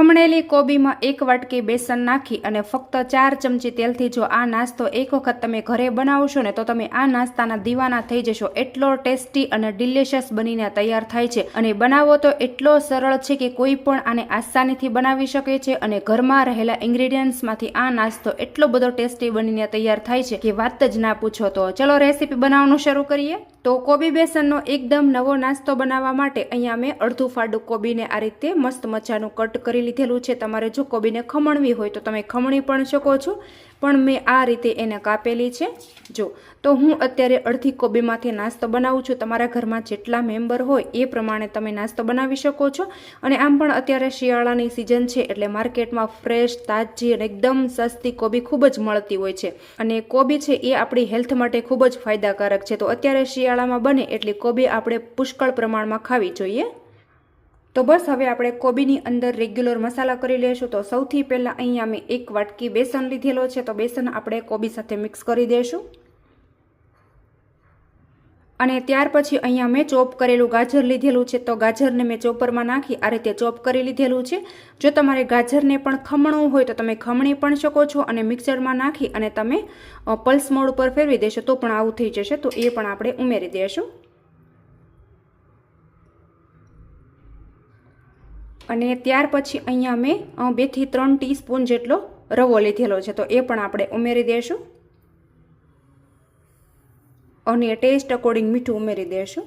ખમણેલી કોબીમાં એક વાટકી બેસન નાખી અને ફક્ત ચાર ચમચી તેલથી જો આ નાસ્તો એક વખત તમે ઘરે બનાવશો ને તો તમે આ નાસ્તાના દીવાના થઈ જશો. એટલો ટેસ્ટી અને ડિલિશિયસ બનીને તૈયાર થાય છે. અને બનાવો તો એટલો સરળ છે કે કોઈ પણ આને આસાનીથી બનાવી શકે છે અને ઘરમાં રહેલા ઇન્ગ્રેડિયન્ટ્સમાંથી આ નાસ્તો એટલો બધો ટેસ્ટી બનીને તૈયાર થાય છે કે વાત જ ના પૂછો તો. ચલો રેસીપી બનાવવાનું શરૂ કરીએ. તો કોબી બેસનનો એકદમ નવો નાસ્તો બનાવવા માટે અહીંયા મેં અડધું ફાડું કોબીને આ રીતે મસ્ત મજાનું કટ કરી લીધેલું છે. તમારે જો કોબીને ખમણવી હોય તો તમે ખમણી પણ શકો છો. પણ મેં આ રીતે એને કાપેલી છે. જો, તો હું અત્યારે અડધી કોબીમાંથી નાસ્તો બનાવું છું. તમારા ઘરમાં જેટલા મેમ્બર હોય એ પ્રમાણે તમે નાસ્તો બનાવી શકો છો. અને આમ પણ અત્યારે શિયાળાની સિઝન છે એટલે માર્કેટમાં ફ્રેશ, તાજી અને એકદમ સસ્તી કોબી ખૂબ જ મળતી હોય છે. અને કોબી છે એ આપણી હેલ્થ માટે ખૂબ જ ફાયદાકારક છે. તો અત્યારે શિયાળામાં બને એટલી કોબી આપણે પુષ્કળ પ્રમાણમાં ખાવી જોઈએ. તો બસ હવે આપણે કોબીની અંદર રેગ્યુલર મસાલા કરી લઈશું. તો સૌથી પહેલાં અહીંયા મેં એક વાટકી બેસન લીધેલો છે. તો બેસન આપણે કોબી સાથે મિક્સ કરી દઈશું. અને ત્યાર પછી અહીંયા મેં ચોપ કરેલું ગાજર લીધેલું છે. તો ગાજરને મેં ચોપરમાં નાખી આ રીતે ચોપ કરી લીધેલું છે. જો તમારે ગાજરને પણ ખમણવું હોય તો તમે ખમણી પણ શકો છો અને મિક્સરમાં નાખી અને તમે પલ્સ મોડ ઉપર ફેરવી દેશો તો પણ આવું થઈ જશે. તો એ પણ આપણે ઉમેરી દઈશું અને ત્યાર પછી અહીંયા મેં બેથી ત્રણ ટીસ્પૂન જેટલો રવો લીધેલો છે. તો એ પણ આપણે ઉમેરી દઈશું અને ટેસ્ટ અકોર્ડિંગ મીઠું ઉમેરી દઈશું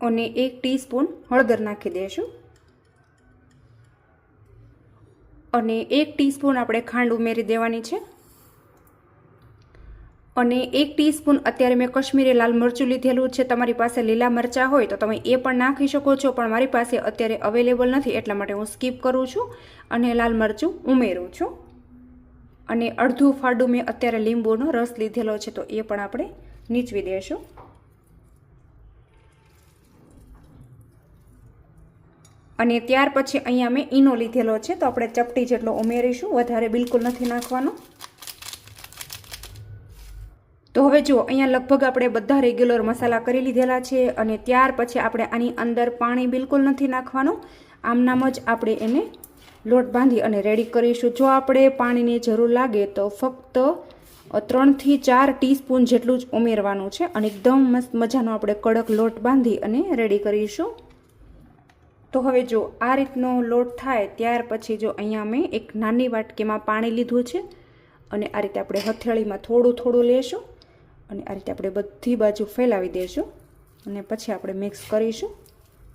અને એક ટીસ્પૂન હળદર નાખી દઈશું અને એક ટીસ્પૂન આપણે ખાંડ ઉમેરી દેવાની છે. અને એક ટીસ્પૂન અત્યારે મેં કશ્મીરી લાલ મરચું લીધેલું છે. તમારી પાસે લીલા મરચાં હોય તો તમે એ પણ નાખી શકો છો, પણ મારી પાસે અત્યારે અવેલેબલ નથી, એટલા માટે હું સ્કીપ કરું છું અને લાલ મરચું ઉમેરું છું. અને અડધું ફાડું મેં અત્યારે લીંબુનો રસ લીધેલો છે, તો એ પણ આપણે નીચવી દઈશું. અને ત્યાર પછી અહીંયા મેં ઈનો લીધેલો છે, તો આપણે ચપટી જેટલો ઉમેરીશું, વધારે બિલકુલ નથી નાખવાનો. તો હવે જુઓ અહીંયા લગભગ આપણે બધા રેગ્યુલર મસાલા કરી લીધેલા છે અને ત્યાર પછી આપણે આની અંદર પાણી બિલકુલ નથી નાખવાનું. આમનામ જ આપણે એને લોટ બાંધી અને રેડી કરીશું. જો આપણે પાણીની જરૂર લાગે તો ફક્ત ત્રણથી ચાર ટીસ્પૂન જેટલું જ ઉમેરવાનું છે અને એકદમ મસ્ત મજાનો આપણે કડક લોટ બાંધી અને રેડી કરીશું. તો હવે જો, આ રીતનો લોટ થાય ત્યાર પછી જો અહીંયા મેં એક નાની વાટકીમાં પાણી લીધું છે અને આ રીતે આપણે હથેળીમાં થોડું થોડું લેશું. અને આ રીતે આપણે બધી બાજુ ફેલાવી દઈશું અને પછી આપણે મિક્સ કરીશું.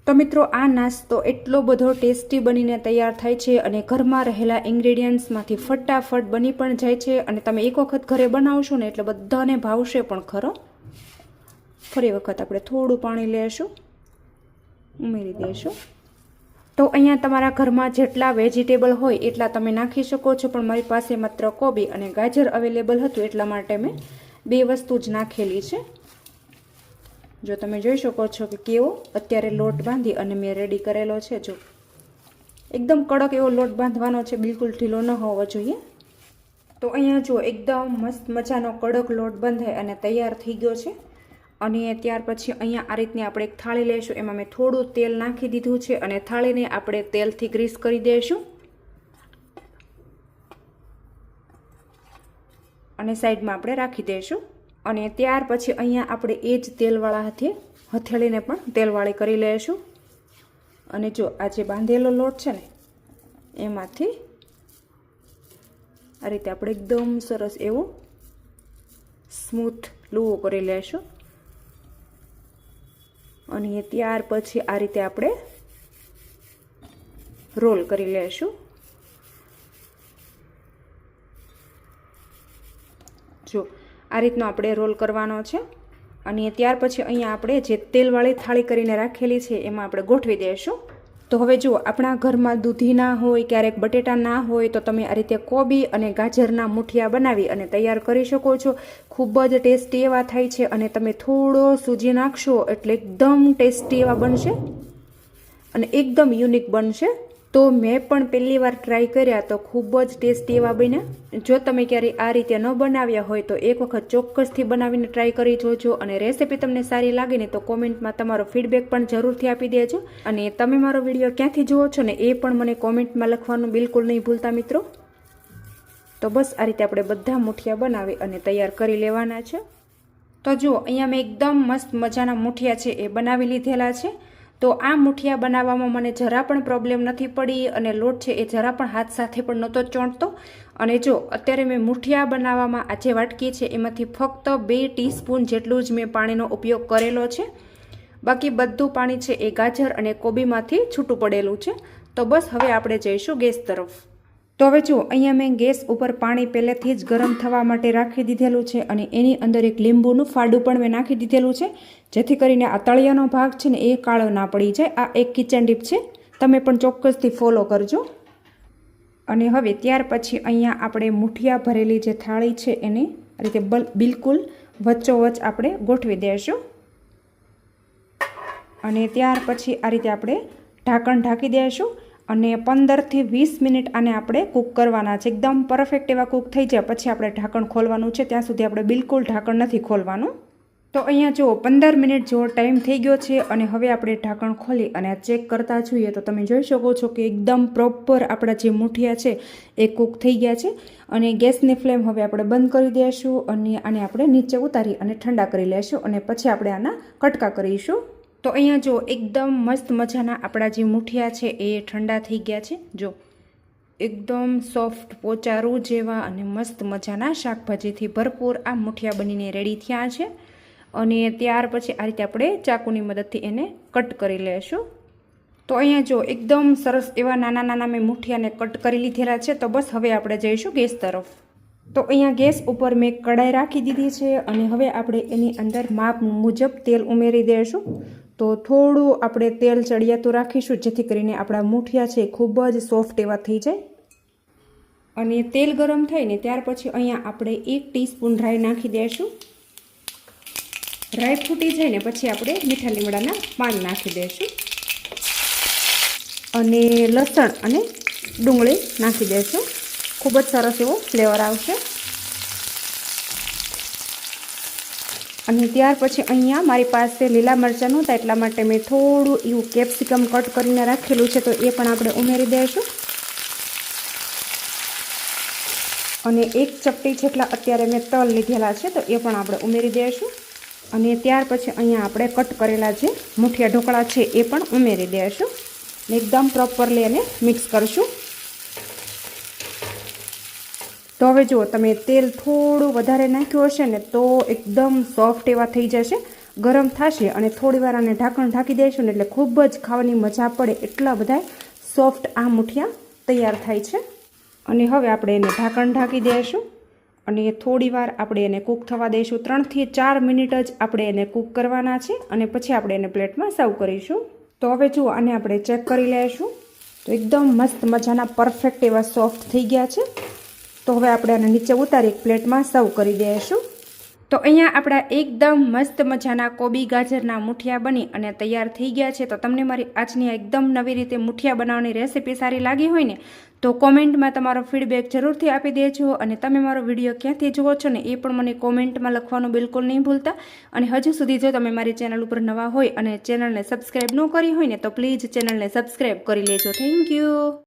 તો મિત્રો, આ નાસ્તો એટલો બધો ટેસ્ટી બનીને તૈયાર થાય છે અને ઘરમાં રહેલા ઇન્ગ્રેડિયન્ટ્સમાંથી ફટાફટ બની પણ જાય છે અને તમે એક વખત ઘરે બનાવશો ને એટલે બધાને ભાવશે પણ ખરો. ફરી વખત આપણે થોડું પાણી લેશું, ઉમેરી દઈશું તો અહીંયા તમારા ઘરમાં જેટલા વેજીટેબલ હોય એટલા તમે નાખી શકો છો, પણ મારી પાસે માત્ર કોબી અને ગાજર અવેલેબલ હતું એટલા માટે મેં બે વસ્તુ જ નાખેલી છે. જો તમે જોઈ શકો છો કે કેવો, અત્યારે લોટ બાંધી અને મેં રેડી કરેલો છે. જો એકદમ કડક એવો લોટ બાંધવાનો છે, બિલકુલ ઢીલો ન હોવો જોઈએ. તો અહીંયા જો એકદમ મસ્ત મજાનો કડક લોટ બંધાય અને તૈયાર થઈ ગયો છે. અને ત્યાર પછી અહીંયા આ રીતની આપણે એક થાળી લઈશું. એમાં મેં થોડું તેલ નાખી દીધું છે અને થાળીને આપણે તેલથી ગ્રીસ કરી દઈશું. અને સાઈડમાં આપણે રાખી દઈશું. અને ત્યાર પછી અહીંયા આપણે એ જ તેલવાળા હાથે હથેળીને પણ તેલવાળી કરી લઈશું. અને જો આ જે બાંધેલો લોટ છે ને, એમાંથી આ રીતે આપણે એકદમ સરસ એવું સ્મૂથ લુવો કરી લઈશું. અને ત્યાર પછી આ રીતે આપણે રોલ કરી લઈશું. જો આ રીતનો આપણે રોલ કરવાનો છે. અને ત્યાર પછી અહીંયા આપણે જે તેલવાળી થાળી કરીને રાખેલી છે એમાં આપણે ગોઠવી દઈશું. તો હવે જુઓ, આપણા ઘરમાં દૂધી ના હોય, ક્યારેક બટેટા ના હોય, તો તમે આ રીતે કોબી અને ગાજરના મુઠિયા બનાવી અને તૈયાર કરી શકો છો. ખૂબ જ ટેસ્ટી એવા થાય છે અને તમે થોડો સૂજી નાખશો એટલે એકદમ ટેસ્ટી એવા બનશે. અને એકદમ યુનિક બનશે. તો મેં પણ પહેલી વાર ટ્રાય કર્યા તો ખૂબ જ ટેસ્ટી એવા બન્યા. જો તમે ક્યારેય આ રીતે ન બનાવ્યા હોય તો એક વખત ચોક્કસથી બનાવીને ટ્રાય કરી જોજો અને રેસીપી તમને સારી લાગે ને તો કોમેન્ટમાં તમારો ફીડબેક પણ જરૂરથી આપી દેજો. અને તમે મારો વીડિયો ક્યાંથી જુઓ છો ને એ પણ મને કોમેન્ટમાં લખવાનું બિલકુલ નહીં ભૂલતા મિત્રો. તો બસ આ રીતે આપણે બધા મુઠિયા બનાવી અને તૈયાર કરી લેવાના છે. તો જુઓ, અહીંયા મેં એકદમ મસ્ત મજાના મુઠિયા છે એ બનાવી લીધેલા છે. તો આ મુઠિયા બનાવવામાં મને જરા પણ પ્રોબ્લેમ નથી પડી અને લોટ છે એ જરા પણ હાથ સાથે પણ નહોતો ચોંટતો. અને જો, અત્યારે મેં મુઠિયા બનાવવામાં આ જે વાટકી છે, એમાંથી ફક્ત બે ટીસ્પૂન જેટલું જ મેં પાણીનો ઉપયોગ કરેલો છે. બાકી બધું પાણી છે એ ગાજર અને કોબીમાંથી છૂટું પડેલું છે. તો બસ હવે આપણે જઈશું ગેસ તરફ. તો હવે જુઓ અહીંયા મેં ગેસ ઉપર પાણી પહેલેથી જ ગરમ થવા માટે રાખી દીધેલું છે અને એની અંદર એક લીંબુનું ફાડું પણ મેં નાખી દીધેલું છે, જેથી કરીને આ તળિયાનો ભાગ છે ને એ કાળો ના પડી જાય. આ એક કિચન ડીપ છે, તમે પણ ચોક્કસથી ફોલો કરજો. અને હવે ત્યાર પછી અહીંયા આપણે મુઠિયા ભરેલી જે થાળી છે એને આ રીતે બિલકુલ વચ્ચોવચ્ચ આપણે ગોઠવી દઈશું અને ત્યાર પછી આ રીતે આપણે ઢાંકણ ઢાંકી દઈશું અને પંદરથી વીસ મિનિટ આને આપણે કૂક કરવાના છે. એકદમ પરફેક્ટ એવા કૂક થઈ જાય. પછી આપણે ઢાંકણ ખોલવાનું છે. ત્યાં સુધી આપણે બિલકુલ ઢાંકણ નથી ખોલવાનું. તો અહીંયા જુઓ, પંદર મિનિટ જેવો ટાઈમ થઈ ગયો છે અને હવે આપણે ઢાંકણ ખોલી અને ચેક કરતા જોઈએ તો તમે જોઈ શકો છો કે એકદમ પ્રોપર આપણા જે મુઠિયા છે એ કૂક થઈ ગયા છે. અને ગેસની ફ્લેમ હવે આપણે બંધ કરી દઈશું અને આને આપણે નીચે ઉતારી અને ઠંડા કરી લેશું અને પછી આપણે આના કટકા કરીશું. તો અહીંયા જો એકદમ મસ્ત મજાના આપણા જે મુઠિયા છે એ ઠંડા થઈ ગયા છે. જો એકદમ સોફ્ટ પોચારું જેવા અને મસ્ત મજાના શાકભાજીથી ભરપૂર આ મુઠિયા બનીને રેડી થયા છે. અને ત્યાર પછી આ રીતે આપણે ચાકુની મદદથી એને કટ કરી લેશું. તો અહીંયા જો એકદમ સરસ એવા નાના નાના મેં મુઠિયાને કટ કરી લીધેલા છે. તો બસ હવે આપણે જઈશું ગેસ તરફ. તો અહીંયા ગેસ ઉપર મેં કડાઈ રાખી દીધી છે અને હવે આપણે એની અંદર માપ મુજબ તેલ ઉમેરી દઈશું તો થોડું આપણે તેલ ચડિયાતું રાખીશું, જેથી કરીને આપણા મૂઠિયા છે ખૂબ જ સોફ્ટ એવા થઈ જાય. અને તેલ ગરમ થાય ને ત્યાર પછી અહીંયા આપણે એક ટીસ્પૂન રાઈ નાખી દઈશું. રાઈ ફૂટી જાય ને પછી આપણે મીઠા લીમડાના પાન નાખી દઈશું. અને લસણ અને ડુંગળી નાખી દઈશું. ખૂબ જ સરસ એવો ફ્લેવર આવશે. અને ત્યાર પછી અહીંયા મારી પાસે લીલા મરચાં નહોતા, એટલા માટે મેં થોડું એવું કેપ્સિકમ કટ કરીને રાખેલું છે, તો એ પણ આપણે ઉમેરી દઈશું. અને એક ચપટી જેટલા અત્યારે મેં તલ લીધેલા છે, તો એ પણ આપણે ઉમેરી દઈશું. અને ત્યાર પછી અહીંયા આપણે કટ કરેલા જે મુઠિયા ઢોકળા છે, એ પણ ઉમેરી દઈશું. એકદમ પ્રોપરલી એને મિક્સ કરશું. તો હવે જુઓ, તમે તેલ થોડું વધારે નાખ્યું હશે ને તો એકદમ સોફ્ટ એવા થઈ જશે, ગરમ થશે અને થોડી વાર આને ઢાંકણ ઢાંકી દઈશું ને એટલે ખૂબ જ ખાવાની મજા પડે એટલા બધા સોફ્ટ આ મુઠિયા તૈયાર થાય છે. અને હવે આપણે એને ઢાંકણ ઢાંકી દઈશું અને થોડી વાર આપણે એને કૂક થવા દઈશું. ત્રણથી ચાર મિનિટ જ આપણે એને કૂક કરવાના છે અને પછી આપણે એને પ્લેટમાં સર્વ કરીશું. તો હવે જુઓ, આને આપણે ચેક કરી લઈશું. તો એકદમ મસ્ત મજાના પરફેક્ટ એવા સોફ્ટ થઈ ગયા છે. તો હવે આપણે આને નીચે ઉતારી એક પ્લેટમાં સર્વ કરી દઈશું. તો અહીંયા આપણા એકદમ મસ્ત મજાના કોબી ગાજરના મુઠિયા બની અને તૈયાર થઈ ગયા છે. તો તમને મારી આજની એકદમ નવી રીતે મુઠિયા બનાવવાની રેસીપી સારી લાગી હોય ને, તો કોમેન્ટમાં તમારો ફીડબેક જરૂરથી આપી દેજો અને તમે મારો વીડિયો ક્યાંથી જુઓ છો ને એ પણ મને કોમેન્ટમાં લખવાનું બિલકુલ નહીં ભૂલતા. અને હજુ સુધી જો તમે મારી ચેનલ ઉપર નવા હોય અને ચેનલને સબસ્ક્રાઈબ ન કરી હોય ને, તો પ્લીઝ ચેનલને સબસ્ક્રાઈબ કરી લેજો. Thank you.